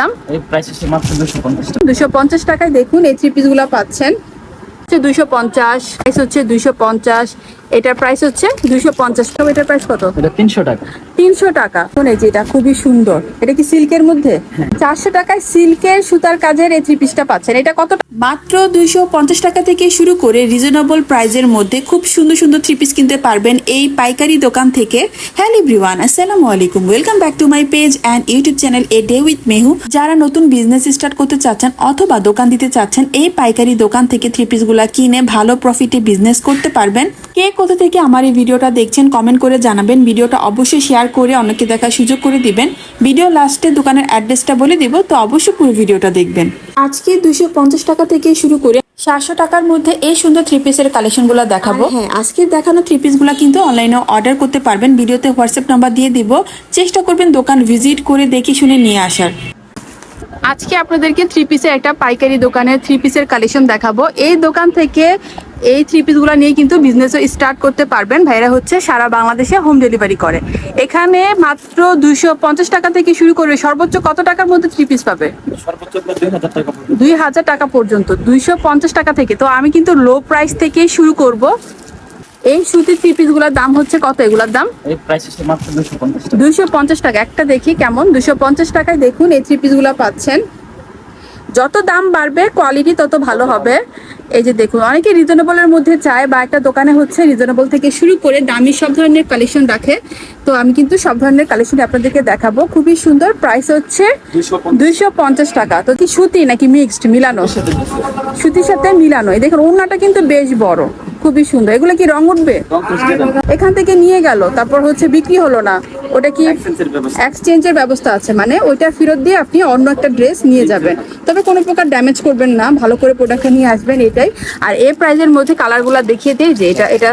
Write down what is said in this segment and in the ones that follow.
দাম? এই প্রাইস হচ্ছে মাত্র দুশো পঞ্চাশ টাকা। দুশো পঞ্চাশ টাকায় দেখুন এই থ্রি পিসগুলো পাচ্ছেন। হচ্ছে দুইশো পঞ্চাশ প্রাইস হচ্ছে দুইশো পঞ্চাশ। এটার প্রাইস হচ্ছে দুইশো পঞ্চাশ। টাকা এটার প্রাইস কত? এটা তিনশো টাকা। তিনশো টাকা। শুনে যে এটা খুবই সুন্দর। এটা কি সিল্কের মধ্যে? চারশো টাকায় সিল্কের সুতার কাজের এই থ্রি পিসটা পাচ্ছেন। এটা কত মাত্র দুইশো পঞ্চাশ টাকা থেকে শুরু করে রিজনেবল প্রাইজের মধ্যে খুব সুন্দর সুন্দর থ্রি পিস কিনতে পারবেন এই পাইকারি দোকান থেকে। হ্যালো এভরিওয়ান আসসালামু আলাইকুম। Welcome back to my page and YouTube channel a day with Mehu যারা নতুন বিজনেস স্টার্ট করতে চাচ্ছেন অথবা দোকান দিতে চাচ্ছেন এই পাইকারি দোকান থেকে থ্রি পিসগুলা কিনে ভালো প্রফিটে বিজনেস করতে পারবেন। কে কোথা থেকে আমার এই ভিডিওটা দেখছেন কমেন্ট করে জানাবেন। ভিডিওটা অবশ্যই শেয়ার করে অন্যকে দেখার সুযোগ করে দিবেন। ভিডিও লাস্টে দোকানের অ্যাড্রেসটা বলে দিব, তো অবশ্যই পুরো ভিডিওটা দেখবেন। আজকে দুশো টাকা থেকে শুরু করে সাতশো টাকার মধ্যে এই সুন্দর থ্রি পিসের কালেকশনগুলো দেখাবো। হ্যাঁ আজকের দেখানো থ্রি পিসগুলো কিন্তু অনলাইনে অর্ডার করতে পারবেন। ভিডিওতে হোয়াটসঅ্যাপ নাম্বার দিয়ে দিব। চেষ্টা করবেন দোকান ভিজিট করে দেখে শুনে নিয়ে আসার। আজকে আপনাদেরকে থ্রি পিসের একটা পাইকারি দোকানের থ্রি পিসের কালেকশন দেখাবো। এই দোকান থেকে এই থ্রি পিসগুলো নিয়ে কিন্তু বিজনেস স্টার্ট করতে পারবেন। ভাইরা হচ্ছে সারা বাংলাদেশে হোম ডেলিভারি করে। এখানে মাত্র দুইশো পঞ্চাশ টাকা থেকে শুরু করে সর্বোচ্চ কত টাকার মধ্যে থ্রি পিস পাবে? দুই হাজার টাকা পর্যন্ত। দুইশো পঞ্চাশ টাকা থেকে। তো আমি কিন্তু লো প্রাইস থেকেই শুরু করব। এই সুতির থ্রি পিসগুলোর দাম হচ্ছে কত এগুলোর দাম? এই প্রাইস হচ্ছে মাত্র দুশো পঞ্চাশ টাকা। দুইশো পঞ্চাশ টাকা। একটা দেখি কেমন? দুশো পঞ্চাশ টাকায় দেখুন এই থ্রি পিসগুলো পাচ্ছেন। যত দাম বাড়বে কোয়ালিটি তত ভালো হবে। এই যে দেখুন অনেকে রিজনেবলের মধ্যে চায় বা একটা দোকানে হচ্ছে রিজনেবল থেকে শুরু করে দামি সব ধরনের কালেকশন রাখে। তো আমি কিন্তু সব ধরনের কালেকশন আপনাদেরকে দেখাবো। খুবই সুন্দর প্রাইস হচ্ছে দুশো দুইশো পঞ্চাশ টাকা। তো কি সুতি নাকি মিক্সড মিলানো। সুতির সাথে মিলানো। এই দেখুন ওড়নাটা কিন্তু বেশ বড়। খুবই সুন্দর। এগুলো কি রং উঠবে? এখান থেকে নিয়ে গেল তারপর হচ্ছে বিক্রি হলো না। ওটা কি এক্সচেঞ্জের ব্যবস্থা। ব্যবস্থা আছে মানে ওইটা ফেরত দিয়ে আপনি অন্য একটা ড্রেস নিয়ে যাবেন। তবে কোনো প্রকার ড্যামেজ করবেন না ভালো করে প্রোডাক্টটা নিয়ে আসবেন এটাই। আর এই প্রাইজের মধ্যে কালারগুলো দেখিয়ে দিই যে এটা এটা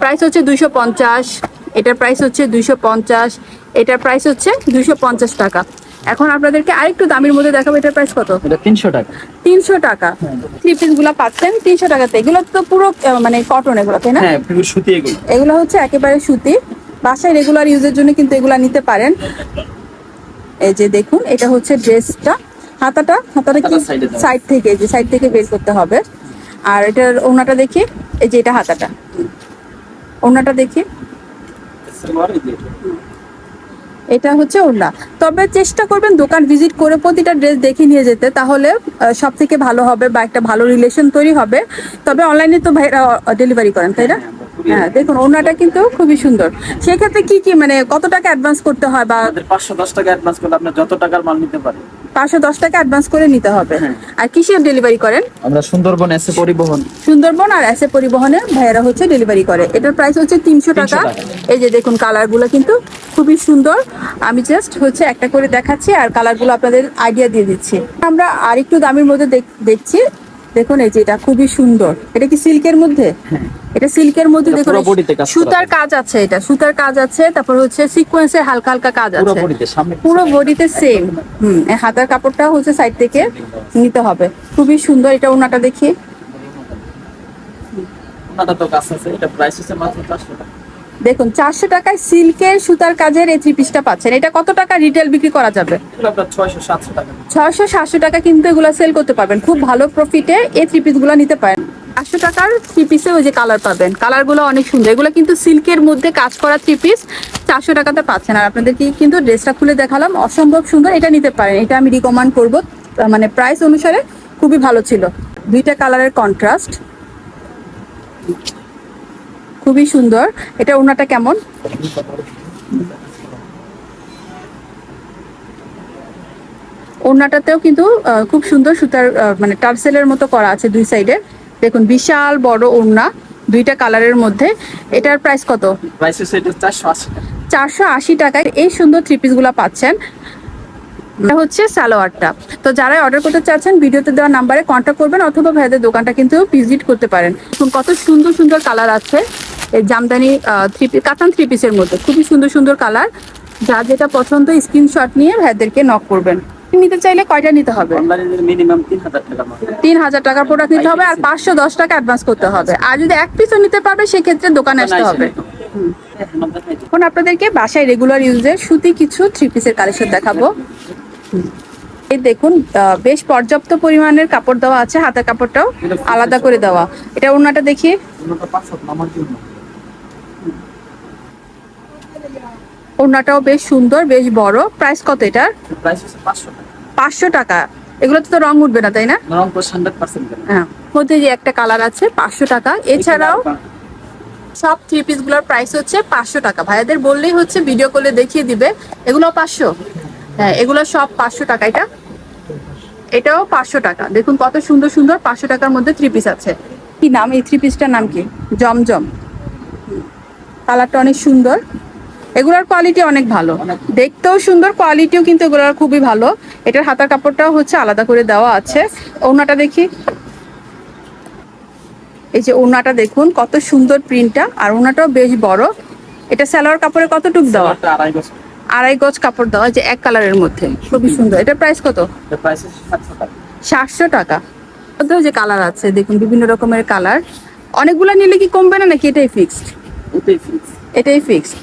প্রাইস হচ্ছে দুইশো পঞ্চাশ এটার প্রাইস হচ্ছে দুইশো পঞ্চাশ এটার প্রাইস হচ্ছে দুইশো পঞ্চাশ টাকা। এখন আপনাদেরকে আরেকটু দামের মধ্যে দেখাবো এটার প্রাইস কত? এটা তিনশো টাকা। তিনশো টাকা। থ্রি পিসগুলা পাচ্ছেন তিনশো টাকাতে। এগুলো তো পুরো মানে কটন এগুলো তাই না? হ্যাঁ পিওর সুতি এগুলো। এগুলো হচ্ছে একেবারে সুতি। বাসায় রেগুলার ইউজের জন্য কিন্তু এগুলা নিতে পারেন। এই যে দেখুন এটা হচ্ছে ড্রেসটা হাতাটা হাতাটা কি। সাইড থেকে যে সাইড থেকে বের করতে হবে। আর এটার ওনাটা দেখি এই যে এটা হাতাটা। ওনাটা দেখি এটা। হচ্ছে ওড়না। তবে চেষ্টা করবেন দোকান ভিজিট করে প্রতিটা ড্রেস দেখে নিয়ে যেতে, তাহলে সব থেকে ভালো হবে বা একটা ভালো রিলেশন তৈরি হবে। তবে অনলাইনে তো ভাইরা ডেলিভারি করেন, তাই না? হ্যাঁ দেখুন, ওড়নাটা কিন্তু খুবই সুন্দর। সেক্ষেত্রে কি কি মানে কত টাকা অ্যাডভান্স করতে হয় বা পাঁচশো দশ টাকা অ্যাডভান্স করলে আপনার যত টাকার মাল নিতে পারেন পাঁচশো দশ টাকা অ্যাডভান্স করে নিতে হবে। হ্যাঁ। আর কিসের ডেলিভারি করেন? আমরা সুন্দরবন এসে পরিবহন। সুন্দরবন আর এসে পরিবহনে ভাইয়েরা হচ্ছে ডেলিভারি করে। এটার প্রাইস হচ্ছে তিনশো টাকা। এই যে দেখুন কালারগুলো কিন্তু খুবই সুন্দর। আমি জাস্ট হচ্ছে একটা করে দেখাচ্ছি আর কালারগুলো আপনাদের আইডিয়া দিয়ে দিচ্ছি। আমরা আরেকটু দামের মধ্যে দেখ- দেখছি। দেখুন এই যে এটা খুবই সুন্দর। এটা কি সিল্কের মধ্যে? এটা সিল্কের মধ্যে দেখুন সুতার কাজ আছে এটা সুতার কাজ আছে তারপর হচ্ছে সিকোয়েন্সের হালকা হালকা কাজ পুরো আছে। বডিতে সামনে পুরো বডিতে সেম হুম এই হাতার কাপড়টা হচ্ছে সাইড থেকে নিতে হবে। খুবই সুন্দর এটা ওনাটা দেখি। ওনাটা তো কাজ আছে এটা প্রাইস হচ্ছে মাত্র চারশো টাকা। দেখুন চারশো টাকায় সিল্কের সুতার কাজের এই থ্রি পিসটা পাচ্ছেন। এটা কত টাকা রিটেল বিক্রি করা যাবে? ছয়শো সাতশো টাকা। কিন্তু এগুলো সেল করতে পারবেন। খুব ভালো প্রফিটে এই থ্রি পিসগুলো নিতে পারেন। চারশো টাকার থ্রি পিসে ওই যে কালার পাবেন। কালারগুলো অনেক সুন্দর। এগুলো কিন্তু সিল্কের মধ্যে কাজ করা থ্রি পিস চারশো টাকাতে পাচ্ছেন। আর আপনাদেরকে কিন্তু ড্রেসটা খুলে দেখালাম। অসম্ভব সুন্দর। এটা নিতে পারেন। এটা আমি রিকমেন্ড করব। মানে প্রাইস অনুসারে খুবই ভালো ছিল। দুইটা কালারের কন্ট্রাস্ট খুবই সুন্দর। এটা ওনাটা কেমন? ওড়নাটাতেও কিন্তু খুব সুন্দর সুতার মানে টার্সেলের মতো করা আছে দুই সাইডে। দেখুন বিশাল বড় ওড়না দুইটা কালারের মধ্যে। এটার প্রাইস কত? চারশো আশি টাকায় এই সুন্দর থ্রি পিসগুলো পাচ্ছেন। এটা হচ্ছে সালোয়ারটা। তো যারা অর্ডার করতে চাচ্ছেন ভিডিওতে দেওয়া নাম্বারে কন্ট্যাক্ট করবেন অথবা ভাইদের দোকানটা কিন্তু ভিজিট করতে পারেন। কত সুন্দর সুন্দর কালার আছে। Jamdani three piece Katan three পিসের মধ্যে। খুবই সুন্দর সুন্দর কালার যা যেটা পছন্দ স্ক্রিনশট নিয়ে ভাইদেরকে নক করবেন। নিতে চাইলে কয়টা নিতে হবে? তিন হাজার টাকার প্রোডাক্ট নিতে হবে আর পাঁচশো দশ টাকা অ্যাডভান্স করতে হবে। আর যদি এক পিসও নিতে পারবে সেক্ষেত্রে দোকানে আসতে হবে। এখন আপনাদেরকে বাসায় রেগুলার ইউজের সুতি কিছু থ্রি পিসের কালেকশন দেখাবো। এই দেখুন বেশ পর্যাপ্ত পরিমাণের কাপড় দেওয়া আছে হাতের কাপড়টাও আলাদা করে দেওয়া। এটা ওনাটা দেখি ওনাটা পাঁচশো আমার জন্য ওড়নাটাও বেশ সুন্দর বেশ বড়। প্রাইস কত এটার? প্রাইস হচ্ছে পাঁচশো টাকা। পাঁচশো টাকা। এগুলোতে তো রং উঠবে না তাই না? হ্যাঁ। মধ্যে যে একটা কালার আছে পাঁচশো টাকা। এছাড়াও সব থ্রি পিসগুলোর প্রাইস হচ্ছে পাঁচশো টাকা। ভাইয়াদের বললেই হচ্ছে ভিডিও কলে দেখিয়ে দিবে। এগুলো পাঁচশো। হ্যাঁ এগুলো সব পাঁচশো টাকা। এটা? এটাও পাঁচশো টাকা। দেখুন কত সুন্দর সুন্দর পাঁচশো টাকার মধ্যে থ্রি পিস আছে। কি নাম? এই থ্রি পিসটার নাম কি? জমজম। কালারটা অনেক সুন্দর। এগুলোর কোয়ালিটি অনেক ভালো। দেখতেও সুন্দর কোয়ালিটিও কিন্তু এগুলোর খুবই ভালো। এটার হাতার কাপড়টাও হচ্ছে আলাদা করে দেওয়া আছে। ওনাটা দেখি। এই যে ওনাটা দেখুন কত সুন্দর প্রিন্টটা আর ওনাটাও বেশ বড়। এটা সালোয়ার কাপড়ে কতটুক দেওয়া? আড়াই গজ। কাপড় দেওয়া যে এক কালারের মধ্যে। খুবই সুন্দর। এটা প্রাইস কত? সাতশো টাকা। যে কালার আছে দেখুন বিভিন্ন রকমের কালার। অনেকগুলো নিলে কি কমবে না নাকি এটাই ফিক্সড এটাই ফিক্সড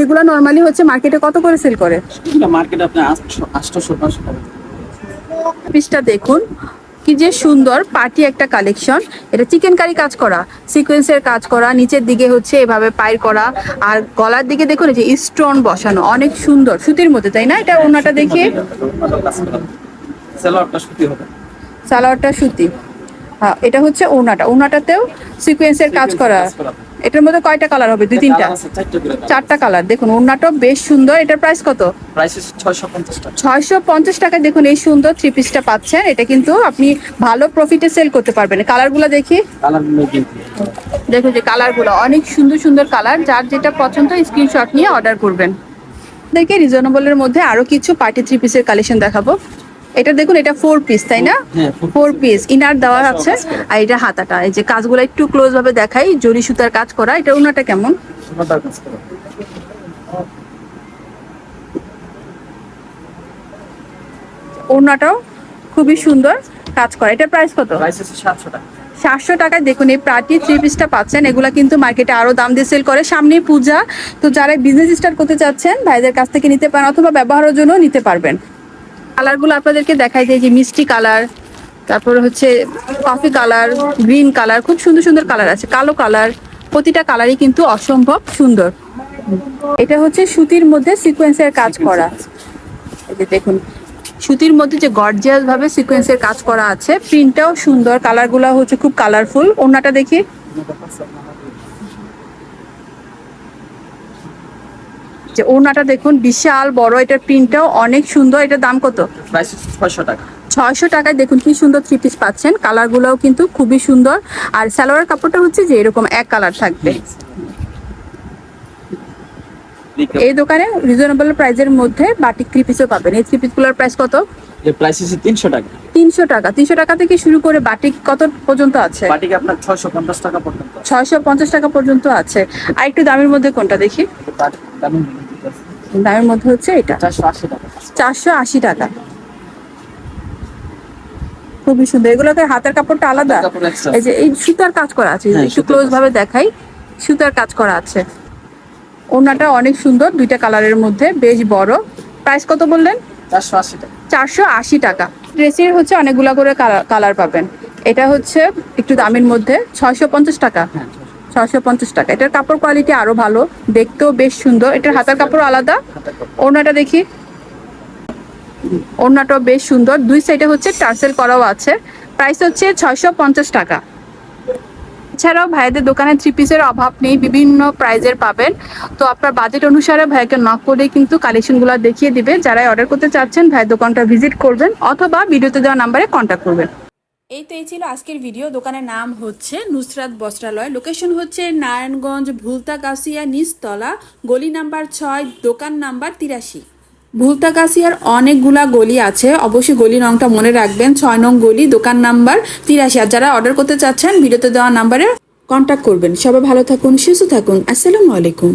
এগুলো নর্মালি হচ্ছে মার্কেটে কত করে সেল করে? মার্কেটে আপনি আটশো আটশোশো নশো টাকা পিসটা দেখুন কি যে সুন্দর পার্টি একটা কালেকশন এটা চিকেন কারি কাজ করা সিকোয়েন্সের কাজ করা নিচের দিকে হচ্ছে এভাবে পায়ের করা আর গলার দিকে দেখুন এই যে স্টোন বসানো অনেক সুন্দর সুতির মধ্যে তাই না? এটা ওনাটা দেখে? সেলোয়ারটা সুতি হবে। সালোয়ারটা সুতি। হ্যাঁ এটা হচ্ছে ওনাটা ওনাটাতেও সিকোয়েন্সের কাজ করা। এটার মধ্যে কয়টা কালার হবে? দুই তিনটা? চারটে কালার দেখুন ওনাটাও বেশ সুন্দর। এটার প্রাইস কত? ছয়শো পঞ্চাশ টাকা। টাকায় দেখুন এই সুন্দর থ্রি পিসটা পাচ্ছেন। এটা কিন্তু আপনি ভালো প্রফিটে সেল করতে পারবেন। কালারগুলো দেখি। দেখুন যে কালারগুলো অনেক সুন্দর সুন্দর কালার যার যেটা পছন্দ স্ক্রিনশট নিয়ে অর্ডার করবেন। দেখে রিজনেবলের মধ্যে আরও কিছু পার্টি থ্রি পিসের কালেকশন দেখাবো। এটা দেখুন এটা ফোর পিস তাই না? ফোর পিস ইনার দেওয়া আছে আর এটা হাতাটা এই যে কাজগুলো একটু ক্লোজ ভাবে দেখাই জরি সুতার কাজ করা এটা ওনাটা কেমন? ওনাটাও খুবই সুন্দর কাজ করা। এটা প্রাইস কত? সাতশো টাকা। সাতশো টাকায় দেখুন এই প্রাটি থ্রি পিসটা পাচ্ছেন এগুলা কিন্তু মার্কেটে আরও দাম দিয়ে সেল করে। সামনে পূজা তো যারা বিজনেস স্টার্ট করতে চাচ্ছেন ভাইদের কাছ থেকে নিতে পারেন অথবা ব্যবহারের জন্য নিতে পারবেন। কালারগুলো আপনাদেরকে দেখাই যায় যে মিষ্টি কালার, তারপর হচ্ছে কফি কালার গ্রিন কালার, খুব সুন্দর সুন্দর কালার আছে, কালো কালার, প্রতিটা কালারই কিন্তু অসম্ভব সুন্দর। এটা হচ্ছে সুতির মধ্যে সিকোয়েন্সের কাজ করা। দেখুন, সুতির মধ্যে যে গর্জিয়াস ভাবে সিকোয়েন্সের কাজ করা আছে প্রিন্টটাও সুন্দর কালারগুলো হচ্ছে খুব কালারফুল ওনাটা দেখি ওনাটার কাছে আপনার যে ওনাটা দেখুন বিশাল বড় এটা প্রিন্টটাও অনেক সুন্দর। এটার দাম কত? ছয়শো টাকা। ছয়শো টাকায় দেখুন কি সুন্দর থ্রি পিস পাচ্ছেন। কালারগুলোও কিন্তু খুবই সুন্দর। আর সালোয়ার কাপড়টা হচ্ছে যে এরকম এক কালার থাকবে। এই দোকানে রিজনেবল প্রাইসের মধ্যে বাটিক থ্রি পিসও পাবেন। এই থ্রি পিসগুলোর প্রাইস কত? এর প্রাইস হচ্ছে তিনশো টাকা। তিনশো টাকা। তিনশো টাকা থেকে শুরু করে বাটিক কত পর্যন্ত আছে? বাটিকে আপনার ছয়শো পঞ্চাশ টাকা পর্যন্ত আছে। ছয়শো পঞ্চাশ টাকা পর্যন্ত আছে। আর একটু দামের মধ্যে কোনটা দেখি। দামের মধ্যে হচ্ছে এটা। চারশো আশি টাকা। চারশো আশি টাকা। খুবই সুন্দর। এগুলোকে হাতের কাপড়টা আলাদা। এই যে এই সুতার কাজ করা আছে। হ্যাঁ, একটু ক্লোজ ভাবে দেখাই সুতার কাজ করা আছে। ওনাটা অনেক সুন্দর দুইটা কালারের মধ্যে বেশ বড়। প্রাইস কত বললেন? চারশো আশি টাকা। চারশো আশি টাকা। ড্রেসের হচ্ছে অনেকগুলা করে কালার পাবেন। এটা হচ্ছে একটু দামের মধ্যে ছয়শো পঞ্চাশ টাকা। হ্যাঁ ছয়শো পঞ্চাশ। টাকা। এটার কাপড় কোয়ালিটি আরও ভালো দেখতেও বেশ সুন্দর। এটার হাতার কাপড় আলাদা। ওড়নাটা দেখি। ওড়নাটাও বেশ সুন্দর। দুই সাইডে হচ্ছে টার্সেল করাও আছে। প্রাইস হচ্ছে ছয়শো পঞ্চাশ টাকা। এছাড়াও ভাইদের দোকানে থ্রি পিসের অভাব নেই, বিভিন্ন প্রাইজের পাবেন। তো আপনার বাজেট অনুসারে ভাইকে নক করে কিন্তু কালেকশনগুলো দেখিয়ে দিবে। যারা অর্ডার করতে চাচ্ছেন ভাই দোকানটা ভিজিট করবেন অথবা ভিডিওতে দেওয়া নাম্বারে কন্ট্যাক্ট করবেন। এই তো এই ছিল আজকের ভিডিও দোকানের নাম হচ্ছে নুসরাত বস্ত্রালয়। লোকেশন হচ্ছে নারায়ণগঞ্জ ভুলতা কাসিয়া নিচতলা। গলি নাম্বার ছয়, দোকান নাম্বার তিরাশি। ভুলতা কাসিয়ার অনেকগুলা গলি আছে। অবশ্যই গলি নংটা মনে রাখবেন। ছয় নং গলি, দোকান নাম্বার তিরাশি। আর যারা অর্ডার করতে চাচ্ছেন, ভিডিওতে দেওয়া নাম্বারে কন্ট্যাক্ট করবেন। সবাই ভালো থাকুন, সুস্থ থাকুন। আসসালামু আলাইকুম।